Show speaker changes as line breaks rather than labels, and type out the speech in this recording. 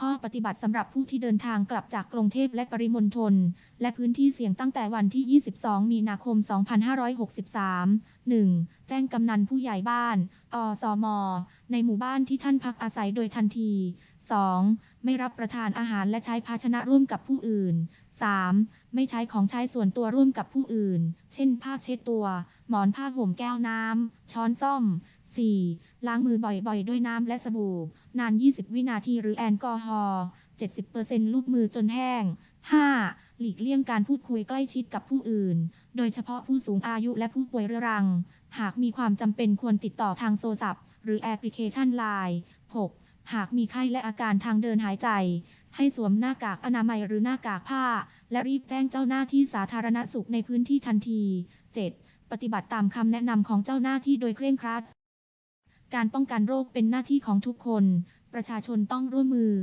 ข้อปฏิบัติสำหรับผู้ที่เดินทางกลับจากกรุงเทพและปริมณฑลและพื้นที่เสี่ยงตั้งแต่วันที่ 22 มีนาคม 2563 1. แจ้งกำนันผู้ใหญ่บ้าน อสม ในหมู่บ้านที่ท่านพักอาศัยโดยทันที 2. ไม่รับประทานอาหารและใช้ภาชนะร่วมกับผู้อื่น 3. ไม่ใช้ของใช้ส่วนตัวร่วมกับผู้อื่น เช่น ผ้าเช็ดตัว หมอนผ้าห่มแก้วน้ำ ช้อนส้อม 4. ล้างมือบ่อยๆ ด้วยน้ำและสบู่ นาน 20 วินาทีหรือแอลกอฮอล์ 70%ลูบมือจนแห้ง 5. หลีกเลี่ยงการพูดคุยใกล้ชิดกับผู้อื่น โดยเฉพาะผู้สูงอายุและผู้ป่วยเรื้อรัง หากมีความจำเป็นควรติดต่อทางโทรศัพท์ หรือแอปพลิเคชันไลน์ 6. หากมีไข้และอาการทางเดินหายใจ ให้สวมหน้ากากอนามัยหรือหน้ากากผ้า และรีบแจ้งเจ้าหน้าที่สาธารณสุขในพื้นที่ทันที 7. ปฏิบัติตามคำแนะนำของเจ้าหน้าที่โดยเคร่งครัด การป้องกันโรคเป็นหน้าที่ของทุกคน ประชาชนต้องร่วมมือ